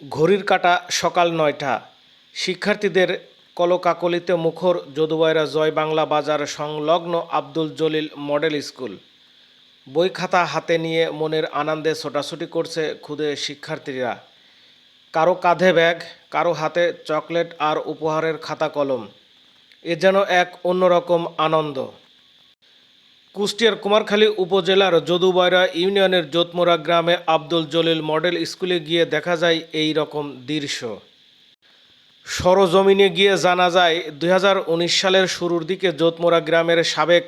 ঘড়ির কাঁটা সকাল নয়টা। শিক্ষার্থীদের কলকাকলিতে মুখর যদুবাইরা জয় বাংলা বাজার সংলগ্ন আব্দুল জলিল মডেল স্কুল। বই খাতা হাতে নিয়ে মনের আনন্দে ছোটাছুটি করছে খুদে শিক্ষার্থীরা। কারও কাঁধে ব্যাগ, কারও হাতে চকলেট আর উপহারের খাতা কলম। এ যেন এক অন্যরকম আনন্দ। কুষ্টিয়ার কুমারখালী উপজেলার যদুবয়রা ইউনিয়নের জোতমোড়া গ্রামে আব্দুল জলিল মডেল স্কুলে গিয়ে দেখা যায় এই রকম দৃশ্য। সরজমিনে গিয়ে জানা যায় দু হাজার উনিশ সালের শুরুর দিকে জোতমোড়া গ্রামের সাবেক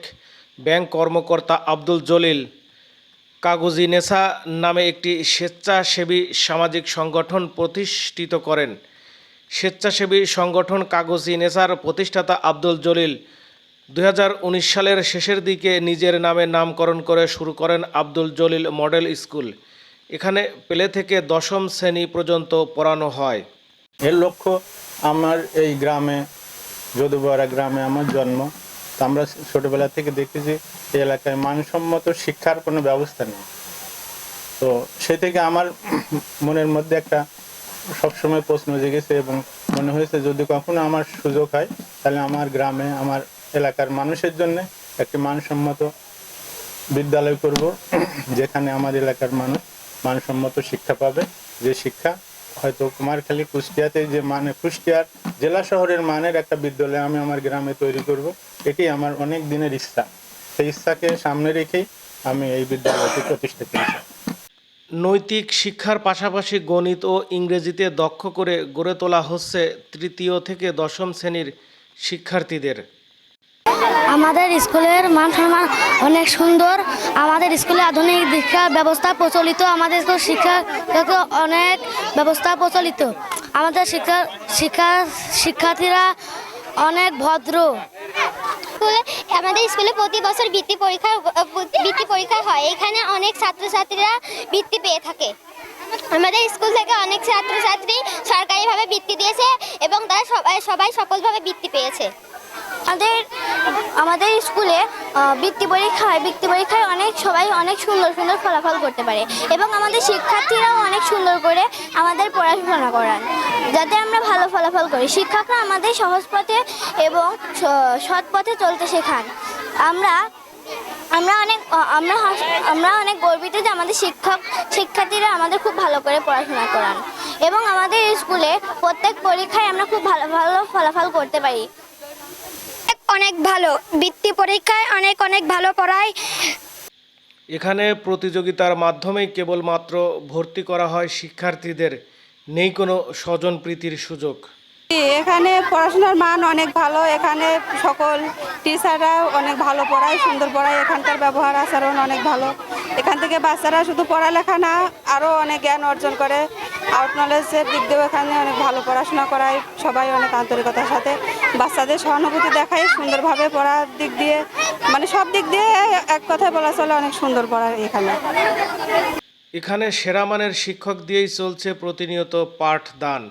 ব্যাংক কর্মকর্তা আব্দুল জলিল কাগজি নেশা নামে একটি স্বেচ্ছাসেবী সামাজিক সংগঠন প্রতিষ্ঠিত করেন। স্বেচ্ছাসেবী সংগঠন কাগজি নেশার প্রতিষ্ঠাতা আব্দুল জলিল দু হাজার উনিশ সালের শেষের দিকে নিজের নামে নামকরণ করে শুরু করেন আব্দুল জলিল মডেল স্কুল। এখানে প্লে থেকে দশম শ্রেণি পর্যন্ত পড়ানো হয়। এর লক্ষ্য আমার এই গ্রামে, যদুবরা গ্রামে আমার জন্ম। তো আমরা ছোটবেলা থেকে দেখেছি, এই এলাকায় মানসম্মত শিক্ষার কোনো ব্যবস্থা নেই। তো সে থেকে আমার মনের মধ্যে একটা সবসময় প্রশ্ন জেগেছে এবং মনে হয়েছে, যদি কখনো আমার সুযোগ হয়, তাহলে আমার গ্রামে, আমার এলাকার মানুষের জন্য একটি মানসম্মত বিদ্যালয় করব, যেখানে আমার এলাকার মানুষ মানসম্মত শিক্ষা পাবে। যে শিক্ষা হয়তো কুমারখালী কুষ্টিয়াতে যে মানে কুষ্টিয়ার জেলা শহরের মানের একটা বিদ্যালয় আমি আমার গ্রামে তৈরি করব, এটি আমার অনেক দিনের ইচ্ছা। সেই ইচ্ছাকে সামনে রেখেই আমি এই বিদ্যালয়টি প্রতিষ্ঠা করেছি। নৈতিক শিক্ষার পাশাপাশি গণিত ও ইংরেজিতে দক্ষ করে গড়ে তোলা হচ্ছে তৃতীয় থেকে দশম শ্রেণির শিক্ষার্থীদের। আমাদের স্কুলের মান সম্মান অনেক সুন্দর। আমাদের স্কুলে আধুনিক শিক্ষা ব্যবস্থা প্রচলিত। আমাদের স্কুল শিক্ষা অনেক ব্যবস্থা প্রচলিত। আমাদের শিক্ষা শিক্ষা, শিক্ষার্থীরা অনেক ভদ্র। আমাদের স্কুলে প্রতি বছর বৃত্তি পরীক্ষা বৃত্তি পরীক্ষা হয়। এখানে অনেক ছাত্রছাত্রীরা বৃত্তি পেয়ে থাকে। আমাদের স্কুল থেকে অনেক ছাত্রছাত্রী সরকারিভাবে বৃত্তি দিয়েছে এবং তারা সবাই সবাই সফলভাবে বৃত্তি পেয়েছে। আমাদের আমাদের স্কুলে বৃত্তি পরীক্ষা হয় বৃত্তি পরীক্ষায় অনেক সবাই অনেক সুন্দর সুন্দর ফলাফল করতে পারে এবং আমাদের শিক্ষার্থীরাও অনেক সুন্দর করে আমাদের পড়াশোনা করান যাতে আমরা ভালো ফলাফল করি। শিক্ষকরা আমাদের সহজ পথে এবং সৎ পথে চলতে শেখান। আমরা আমরা অনেক আমরা আমরা অনেক গর্বিত যে আমাদের শিক্ষক, শিক্ষার্থীরা আমাদের খুব ভালো করে পড়াশোনা করান এবং আমাদের স্কুলে প্রত্যেক পরীক্ষায় আমরা খুব ভালো ভালো ফলাফল করতে পারি। অনেক ভালো। বৃত্তি পরীক্ষায় অনেক অনেক ভালো পড়ায়। এখানে প্রতিযোগিতার মাধ্যমেই কেবলমাত্র ভর্তি করা হয় শিক্ষার্থীদের। নেই কোনো স্বজন প্রীতির সুযোগ। এখানে পড়াশোনার মান অনেক ভালো। এখানে সকল টিচাররা অনেক ভালো পড়ায় সুন্দর পড়ায়। এখানকার ব্যবহার আচরণ অনেক ভালো। এখান থেকে বাচ্চারা শুধু পড়ালেখা না আরও অনেক জ্ঞান অর্জন করে। আউট নলেজের দিক দিয়েও এখানে অনেক ভালো পড়াশোনা করায় সবাই অনেক আন্তরিকতার সাথে। বাচ্চাদের সহানুভূতি দেখায় সুন্দরভাবে পড়ার দিক দিয়ে মানে সব দিক দিয়ে এক কথায় বলা চলে অনেক সুন্দর পড়ায় এখানে। এখানে সেরা মানের শিক্ষক দিয়েই চলছে প্রতিনিয়ত পাঠদান।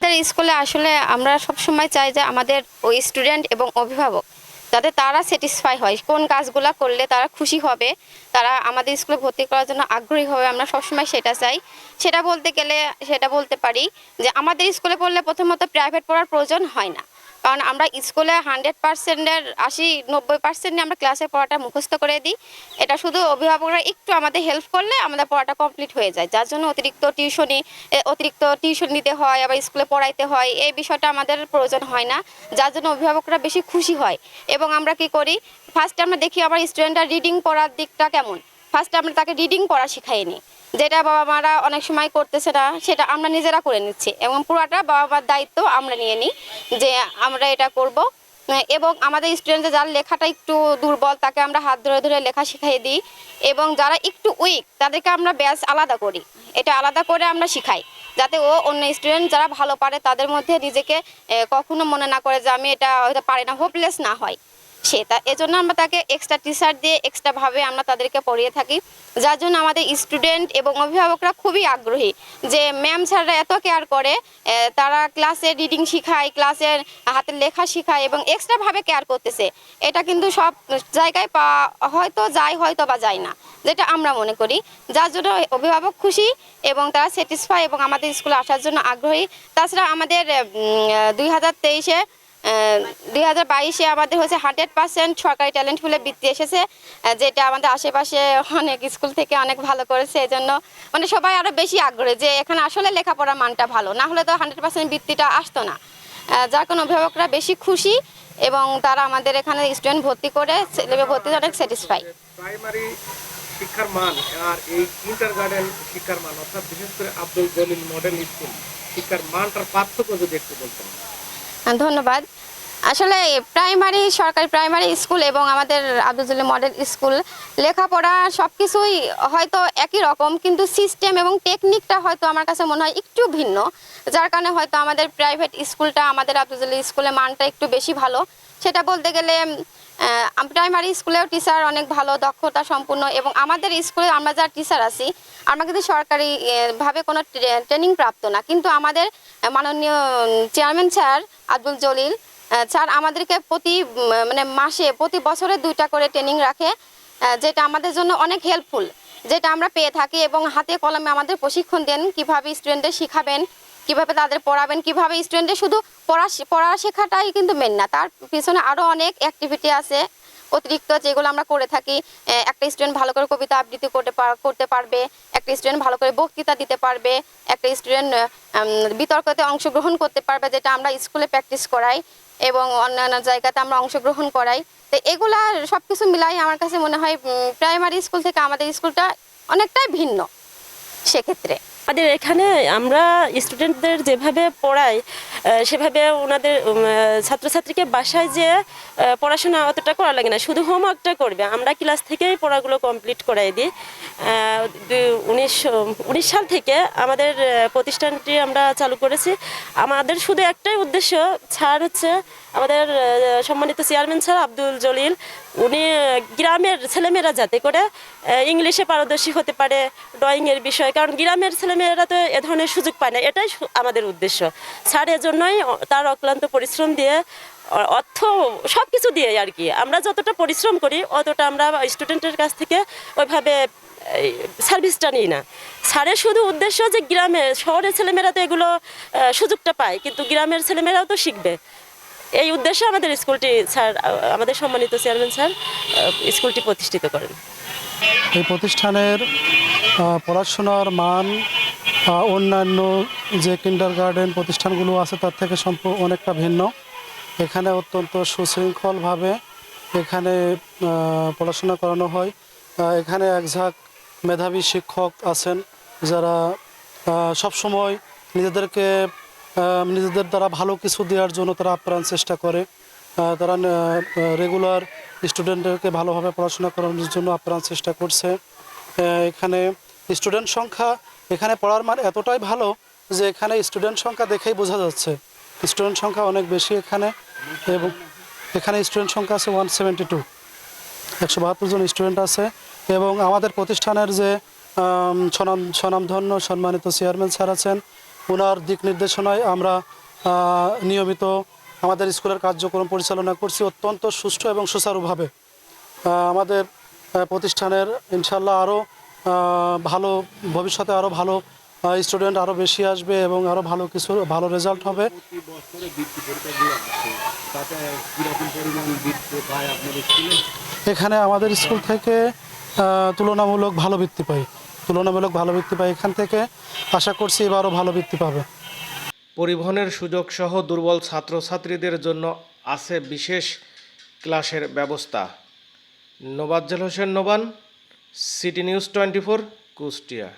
আমাদের স্কুলে আসলে আমরা সব সময় চাই যে আমাদের ওই স্টুডেন্ট এবং অভিভাবক যাতে তারা স্যাটিসফাই হয়, কোন কাজগুলো করলে তারা খুশি হবে, তারা আমাদের স্কুলে ভর্তি করার জন্য আগ্রহী হবে, আমরা সবসময় সেটা চাই। সেটা বলতে গেলে, সেটা বলতে পারি যে আমাদের স্কুলে পড়লে প্রথমত প্রাইভেট পড়ার প্রয়োজন হয় না। কারণ আমরা স্কুলে হান্ড্রেড পার্সেন্টের আশি, নব্বই পার্সেন্ট আমরা ক্লাসে পড়াটা মুখস্থ করে দিই। এটা শুধু অভিভাবকরা একটু আমাদের হেল্প করলে আমাদের পড়াটা কমপ্লিট হয়ে যায়। যার জন্য অতিরিক্ত টিউশনি অতিরিক্ত টিউশন নিতে হয়, আবার স্কুলে পড়াইতে হয়, এই বিষয়টা আমাদের প্রয়োজন হয় না। যার জন্য অভিভাবকরা বেশি খুশি হয়। এবং আমরা কি করি? ফার্স্টে আমরা দেখি আমার স্টুডেন্টরা রিডিং পড়ার দিকটা কেমন? ফার্স্টে আমরা তাকে রিডিং পড়া শিখাই নিই যেটা বাবা মারা অনেক সময় করতেছে না, সেটা আমরা নিজেরা করে নিচ্ছি। এবং পুরাটা বাবা মার দায়িত্ব আমরা নিয়ে নিই যে আমরা এটা করব। এবং আমাদের স্টুডেন্টদের যার লেখাটা একটু দুর্বল, তাকে আমরা হাত ধরে ধরে লেখা শিখিয়ে দিই। এবং যারা একটু উইক তাদেরকে আমরা ব্যাচ আলাদা করি। এটা আলাদা করে আমরা শিখাই, যাতে ও অন্য স্টুডেন্ট যারা ভালো পারে, তাদের মধ্যে নিজেকে কখনো মনে না করে যে আমি এটা হয়তো পারি না হোপলেস না হয়। সে তা এজন্য আমরা তাকে এক্সট্রা টি শার্ট দিয়ে এক্সট্রাভাবে আমরা তাদেরকে পড়িয়ে থাকি। যার জন্য আমাদের স্টুডেন্ট এবং অভিভাবকরা খুবই আগ্রহী যে ম্যাম স্যাররা এত কেয়ার করে তারা ক্লাসে রিডিং শেখায় ক্লাসের হাতের লেখা শেখায় এবং এক্সট্রাভাবে কেয়ার করতেছে। এটা কিন্তু সব জায়গায় পা, হয়তো যায়, হয়তো বা যায় না, যেটা আমরা মনে করি। যার জন্য অভিভাবক খুশি এবং তারা স্যাটিসফাই এবং আমাদের স্কুলে আসার জন্য আগ্রহী। তাছাড়া আমাদের দুই হাজার তেইশে দুই হাজার বাইশে আমাদের হচ্ছে হান্ড্রেড পার্সেন্ট সরকারি ট্যালেন্ট ফুলে বৃত্তি এসেছে যেটা আমাদের আশেপাশে অনেক স্কুল থেকে অনেক ভালো করেছে এই জন্য মানে সবাই আরও বেশি আগ্রহী যে এখানে আসলে লেখাপড়ার মানটা ভালো, না হলে তো হান্ড্রেড পার্সেন্ট বৃত্তিটা আসতো না। যার কোনো অভিভাবকরা বেশি খুশি এবং তারা আমাদের এখানে স্টুডেন্ট ভর্তি করে ছেলে ভর্তি অনেক স্যাটিসফাই। প্রাইমারি শিক্ষার মান আর এই ইন্টার গার্ডেন শিক্ষার মান, অর্থাৎ বিশেষ করে আব্দুল জলিল মডেল স্কুল, শিক্ষার মানটার পার্থক্য যদি একটু বলতেন। ধন্যবাদ। আসলে প্রাইমারি, সরকারি প্রাইমারি স্কুল এবং আমাদের আব্দুল মডেল স্কুল লেখাপড়া সব কিছুই হয়তো একই রকম, কিন্তু সিস্টেম এবং টেকনিকটা হয়তো আমার কাছে মনে হয় একটু ভিন্ন, যার কারণে হয়তো আমাদের প্রাইভেট স্কুলটা আমাদের আব্দুল স্কুলে মানটা একটু বেশি ভালো। সেটা বলতে গেলে প্রাইমারি স্কুলেও টিচার অনেক ভালো দক্ষতা সম্পূর্ণ এবং আমাদের স্কুলে আমরা যারা টিচার আছি আমরা কিন্তু সরকারি আহ, ভাবে কোনো ট্রেনিং প্রাপ্ত না। কিন্তু আমাদের মাননীয় chairman sir Abdul Jalil sir আমাদেরকে প্রতি মানে মাসে প্রতি বছরে দুইটা করে ট্রেনিং রাখে যেটা আমাদের জন্য অনেক হেল্পফুল যেটা আমরা পেয়ে থাকি এবং হাতে কলমে আমাদের প্রশিক্ষণ দেন কীভাবে স্টুডেন্টদের শিখাবেন কীভাবে তাদের পড়াবেন, কীভাবে স্টুডেন্টদের শুধু পড়া পড়া শেখাটাই কিন্তু মেন না। তার পিছনে আরও অনেক অ্যাক্টিভিটি আছে। অতিরিক্ত যেগুলো আমরা করে থাকি একটা স্টুডেন্ট ভালো করে কবিতা আবৃত্তি করতে করতে পারবে, একটা স্টুডেন্ট ভালো করে বক্তৃতা দিতে পারবে, একটা স্টুডেন্ট বিতর্কতে অংশগ্রহণ করতে পারবে, যেটা আমরা স্কুলে প্র্যাকটিস করাই এবং অন্যান্য জায়গাতে আমরা অংশগ্রহণ করাই। তো এগুলা সব কিছু মিলাই আমার কাছে মনে হয় প্রাইমারি স্কুল থেকে আমাদের স্কুলটা অনেকটাই ভিন্ন সেক্ষেত্রে। আমাদের এখানে আমরা স্টুডেন্টদের যেভাবে পড়াই সেভাবে ওনাদের ছাত্রছাত্রীকে বাসায় যে পড়াশোনা অতটা করা লাগে না, শুধু হোমওয়ার্কটা করবে। আমরা ক্লাস থেকেই পড়াগুলো কমপ্লিট করাই দিই। সাল থেকে আমাদের প্রতিষ্ঠানটি আমরা চালু করেছি। আমাদের শুধু একটাই উদ্দেশ্য ছাড় হচ্ছে আমাদের সম্মানিত চেয়ারম্যান স্যার আব্দুল জলিল। উনি গ্রামের ছেলেমেয়েরা যাতে করে ইংলিশে পারদর্শী হতে পারে ড্রয়িংয়ের বিষয়, কারণ গ্রামের ছেলেমেয়েরা তো এ ধরনের সুযোগ পায় না, এটাই আমাদের উদ্দেশ্য। স্যার এজন্যই তার অক্লান্ত পরিশ্রম দিয়ে অর্থ সব কিছু দিয়ে আর কি। আমরা যতটা পরিশ্রম করি, অতটা আমরা স্টুডেন্টের কাছ থেকে ওইভাবে সার্ভিসটা নিই না। স্যারের শুধু উদ্দেশ্য যে গ্রামে, শহরের ছেলেমেয়েরা তো এগুলো সুযোগটা পায়, কিন্তু গ্রামের ছেলেমেয়েরাও তো শিখবে। এই উদ্দেশ্যে আমাদের স্কুলটি স্যার আমাদের সম্মানিত চেয়ারম্যান স্যার স্কুলটি প্রতিষ্ঠিত করেন। এই প্রতিষ্ঠানের পড়াশোনার মান অন্যান্য যে কিন্ডার গার্ডেন প্রতিষ্ঠানগুলো আছে তার থেকে সম্পূর্ণ অনেকটা ভিন্ন। এখানে অত্যন্ত সুশৃঙ্খলভাবে এখানে পড়াশোনা করানো হয়। এখানে একঝাঁক মেধাবী শিক্ষক আছেন যারা সবসময় নিজেদেরকে নিজেদের দ্বারা ভালো কিছু দেওয়ার জন্য তারা আপ্রাণ চেষ্টা করে। তারা রেগুলার স্টুডেন্টদেরকে ভালোভাবে পড়াশোনা করানোর জন্য আপ্রাণ চেষ্টা করছে। এখানে স্টুডেন্ট সংখ্যা এখানে পড়ার মান এতটাই ভালো যে এখানে স্টুডেন্ট সংখ্যা দেখেই বোঝা যাচ্ছে। স্টুডেন্ট সংখ্যা অনেক বেশি এখানে এবং এখানে স্টুডেন্ট সংখ্যা আছে ওয়ান সেভেন্টি টু একশো বাহাত্তর জন স্টুডেন্ট আছে। এবং আমাদের প্রতিষ্ঠানের যে স্বনাম স্বনামধন্য সম্মানিত চেয়ারম্যান স্যার আছেন ওনার দিক নির্দেশনায় আমরা নিয়মিত আমাদের স্কুলের কার্যক্রম পরিচালনা করছি অত্যন্ত সুষ্ঠু এবং সুচারুভাবে। আমাদের প্রতিষ্ঠানের ইনশাল্লাহ আরও ভালো ভবিষ্যতে আরও ভালো স্টুডেন্ট আরও বেশি আসবে এবং আরও ভালো কিছু ভালো রেজাল্ট হবে। এখানে আমাদের স্কুল থেকে তুলনামূলক ভালো বৃত্তি পাই। তুলনামূলক ভালো বৃত্তি পাই এখান থেকে। আশা করছি এবারও ভালো বৃত্তি পাবে। পরিবহনের সুযোগ সহ দুর্বল ছাত্রছাত্রীদের জন্য আছে বিশেষ ক্লাসের ব্যবস্থা। Nobajjal Hossain Noban, City News twenty four, Kushtia.